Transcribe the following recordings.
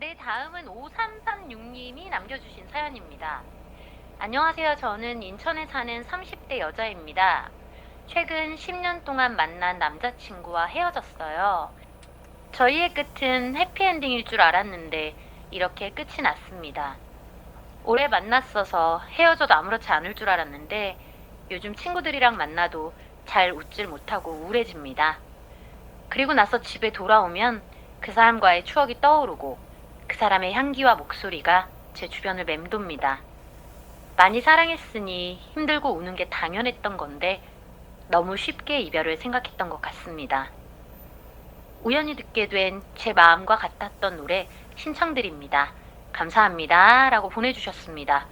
네, 다음은 5336님이 남겨주신 사연입니다. 안녕하세요. 저는 인천에 사는 30대 여자입니다. 최근 10년 동안 만난 남자친구와 헤어졌어요. 저희의 끝은 해피엔딩일 줄 알았는데 이렇게 끝이 났습니다. 오래 만났어서 헤어져도 아무렇지 않을 줄 알았는데 요즘 친구들이랑 만나도 잘 웃질 못하고 우울해집니다. 그리고 나서 집에 돌아오면 그 사람과의 추억이 떠오르고 그 사람의 향기와 목소리가 제 주변을 맴돕니다. 많이 사랑했으니 힘들고 우는 게 당연했던 건데 너무 쉽게 이별을 생각했던 것 같습니다. 우연히 듣게 된 제 마음과 같았던 노래 신청드립니다. 감사합니다. 라고 보내주셨습니다.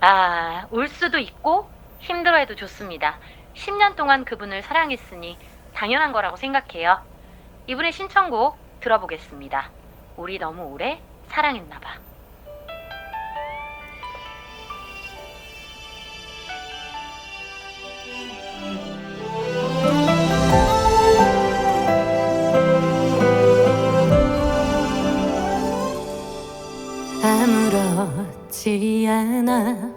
아, 울 수도 있고 힘들어해도 좋습니다. 10년 동안 그분을 사랑했으니 당연한 거라고 생각해요. 이분의 신청곡 들어보겠습니다. 우리 너무 오래 사랑했나 봐. 아무렇지 않아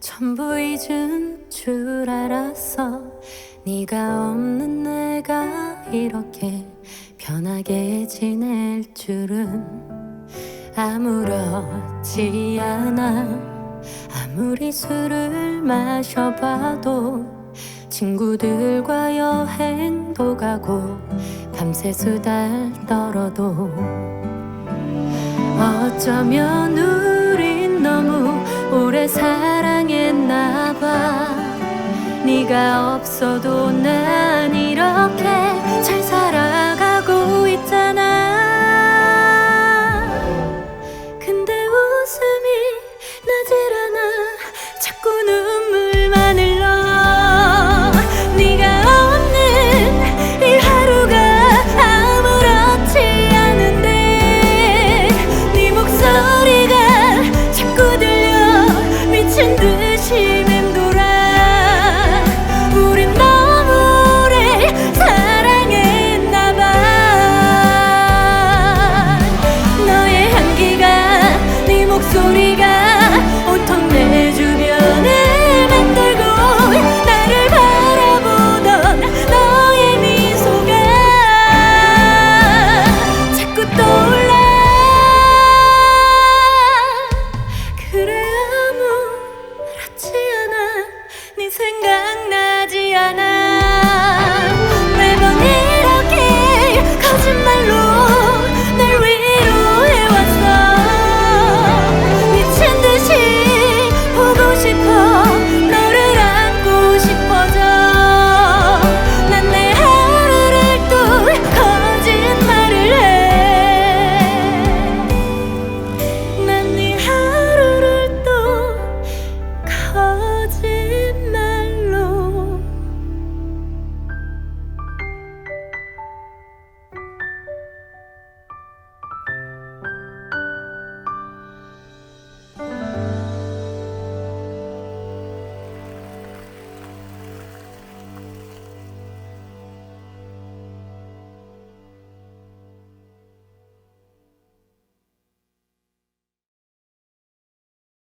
전부 잊은 줄 알았어 네가 없는 내가 이렇게 편하게 지낼 줄은 아무렇지 않아. 아무리 술을 마셔봐도 친구들과 여행도 가고 밤새 수달 떨어도 어쩌면 우린 너무 오래 사랑했나 봐. 네가 없어도 난 이렇게 잘 살아